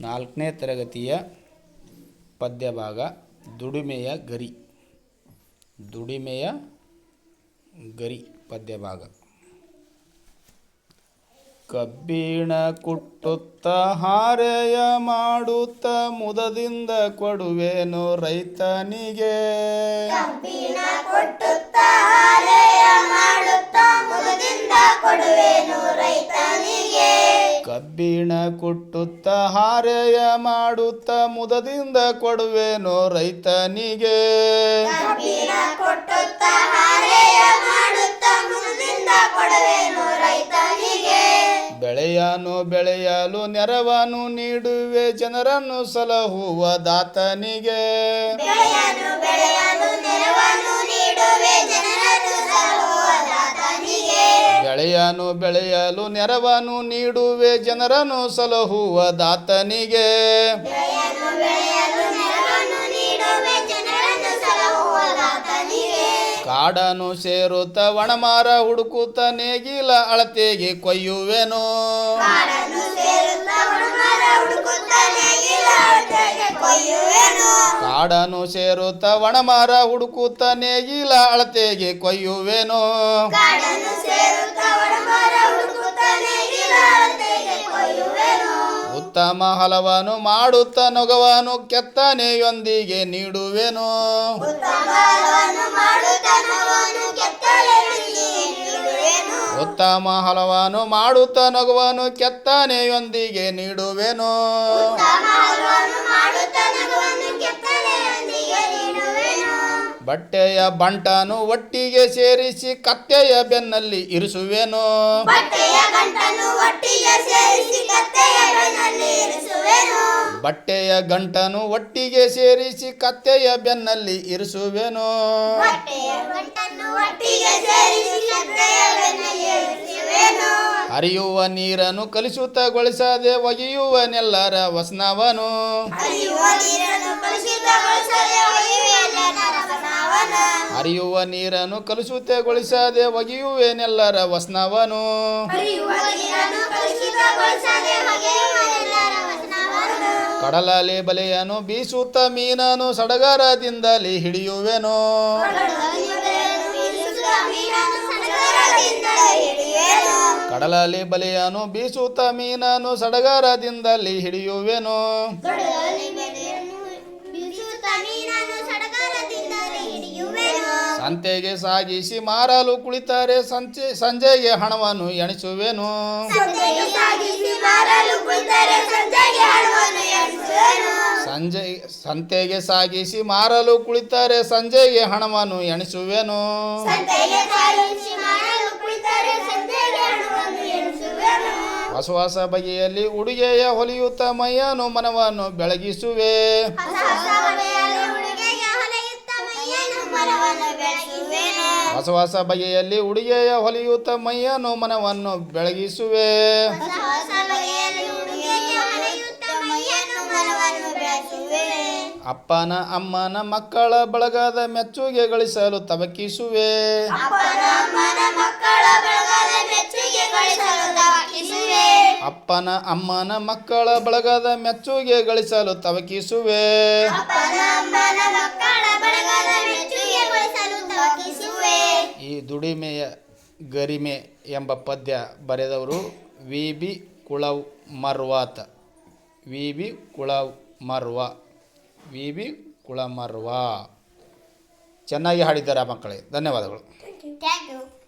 ನಾಲ್ಕನೇ ತರಗತಿಯ ಪದ್ಯಭಾಗ ದುಡಿಮೆಯ ಗರಿ. ದುಡಿಮೆಯ ಗರಿ ಪದ್ಯಭಾಗ. ಕಬ್ಬಿಣ ಕುಟ್ಟುತ್ತ ಹಾರೆಯ ಮಾಡುತ್ತ ಮುದದಿಂದ ಕೊಡುವೇನು ರೈತನಿಗೆ. ಕಬ್ಬಿಣ ಕೊಟ್ಟುತ್ತ ಹಾರೆಯ ಮಾಡುತ್ತ ಮುದದಿಂದ ಕೊಡುವೆನು ರೈತನಿಗೆ. ಕಬ್ಬಿಣ ಕುಟ್ಟುತ್ತ ಹಾರೆಯ ಮಾಡುತ್ತ ಮುದದಿಂದ ಕೊಡುವೆನೋ ರೈತನಿಗೆ. ಬೆಳೆಯನು ಬೆಳೆಯಲು ನೆರವನ್ನು ನೀಡುವೆ ಜನರನ್ನು ಸಲಹುವ ದಾತನಿಗೆ. ಬೆಳೆಯನು ಬೆಳೆಯಲು ನೆರವನ್ನು ನೀಡುವೆ ಬೆಳೆಯನು ಬೆಳೆಯಲು ನೆರವನು ನೀಡುವೆ ಜನರನು ಸಲಹುವ ದಾತನಿಗೆ. ಕಾಡನು ಸೇರುತ್ತ ಒಣಮಾರ ಹುಡುಕುತ್ತ ನೇಗಿಲ ಅಳತೆಗೆ ಕೊಯ್ಯುವೆನು. ಕಾಡನ್ನು ಸೇರುತ್ತ ವಣಮಾರ ಹುಡುಕುತ್ತ ನೇಗಿಲ ಅಳತೆಗೆ ಕೊಯ್ಯುವೆನು. ಕಾಡನು ಸೇರುತ್ತ ಒಣಮಾರ ಹುಡುಕುತ್ತ ನೇಗಿಲ ಅಳತೆಗೆ ಕೊಯ್ಯುವೆನು. ಉತ್ತಮ ಹಲವನು ಮಾಡುತ್ತ ನೊಗವನು ಕೆತ್ತನೆಯೊಂದಿಗೆ ನೀಡುವೆನು. ಉತ್ತಮ ಹಲವನು ಮಾಡುತ್ತ ನೊಗವನು ಕೆತ್ತನೆಯೊಂದಿಗೆ ನೀಡುವೆನು. ಬಟ್ಟೆಯ ಬಂಟನು ಒಟ್ಟಿಗೆ ಸೇರಿಸಿ ಕತ್ತೆಯ ಬೆನ್ನಲ್ಲಿ ಇರಿಸುವೆನು. ಬಟ್ಟೆಯ ಗಂಟನ್ನು ಒಟ್ಟಿಗೆ ಸೇರಿಸಿ ಕತ್ತೆಯ ಬೆನ್ನಲ್ಲಿ ಇರಿಸುವೆನು. ಬಟ್ಟೆಯ ಗಂಟನು ಒಟ್ಟಿಗೆ ಸೇರಿಸಿ ಕತ್ತೆಯ ಬೆನ್ನಲ್ಲಿ ಇರಿಸುವೆನು. ಹರಿಯುವ ನೀರನ್ನು ಕಲುಷಿತಗೊಳಿಸದೆ ಒಗೆಯುವನೆಲ್ಲರ ವಸ್ನವನು. ಹರಿಯುವ ನೀರನ್ನು ಕಲುಷಿತಗೊಳಿಸದೆ ಒಯ್ಯುವೆಲ್ಲ ವಸ್ನವನು. ಹರಿಯುವ ನೀರನ್ನು ಕಲುಷಿತಗೊಳಿಸದೆ ಒಗೆಯುವೆನೆಲ್ಲರ ವಸ್ನವನು ಹರಿಯುವ ನೀರನ್ನು ಕಲುಷಿತಗೊಳಿಸದೆ ಒಗೆಯುವನೆಲ್ಲರ ವಸನವನು. ಬಲೆಯನು ಬೀಸುತ್ತ ಮೀನನು ಸಡಗರದಿಂದಲೇ ಹಿಡಿಯುವೆನು ಕಡಲಲಿ ಬಲೆಯಾನು ಬೀಸುತ್ತ ಮೀನನು ಸಡಗರದಿಂದಲೇ ಹಿಡಿಯುವೆನು. ಸಂತೆಗೆ ಸಾಗಿಸಿ ಮಾರಲು ಕುಳಿತರೆ ಸಂಜೆ ಸಂಜೆಗೆ ಹಣವನ್ನು ಎಣಿಸುವೆನು ಸಂಜೆ ಸಂತೆಗೆ ಸಾಗಿಸಿ ಮಾರಲು ಕುಳಿತಾರೆ ಸಂಜೆಗೆ ಹಣವನ್ನು ಎಣಿಸುವೆನು. ಹೊಸ ಹೊಸ ಬಗೆಯಲ್ಲಿ ಉಡುಗೆಯ ಹೊಲಿಯುತ್ತ ಮೈಯನ್ನು ಮನವನ್ನು ಬೆಳಗಿಸುವೆ ಹೊಸ ಹೊಸ ಬಗೆಯಲ್ಲಿ ಉಡುಗೆಯ ಹೊಲಿಯುತ್ತ ಮೈಯನ್ನು ಮನವನ್ನು ಬೆಳಗಿಸುವೆನು. ಅಪ್ಪನ ಅಮ್ಮನ ಮಕ್ಕಳ ಬಳಗದ ಮೆಚ್ಚುಗೆ ಗಳಿಸಲು ತವಕಿಸುವೆ. ಅಪ್ಪನ ಅಮ್ಮನ ಮಕ್ಕಳ ಬಳಗದ ಮೆಚ್ಚುಗೆ ಗಳಿಸಲು ತವಕಿಸುವೆ. ಈ ದುಡಿಮೆಯ ಗರಿಮೆ ಎಂಬ ಪದ್ಯ ಬರೆದವರು ವಿ ಬಿ ಕುಳವ್ ಮರ್ವಾತ. V B Kulamarva. V B Kulamarva. ಚೆನ್ನಾಗಿ ಹಾಡಿದ್ದಾರೆ ಆ ಮಕ್ಕಳೇ. ಧನ್ಯವಾದಗಳು.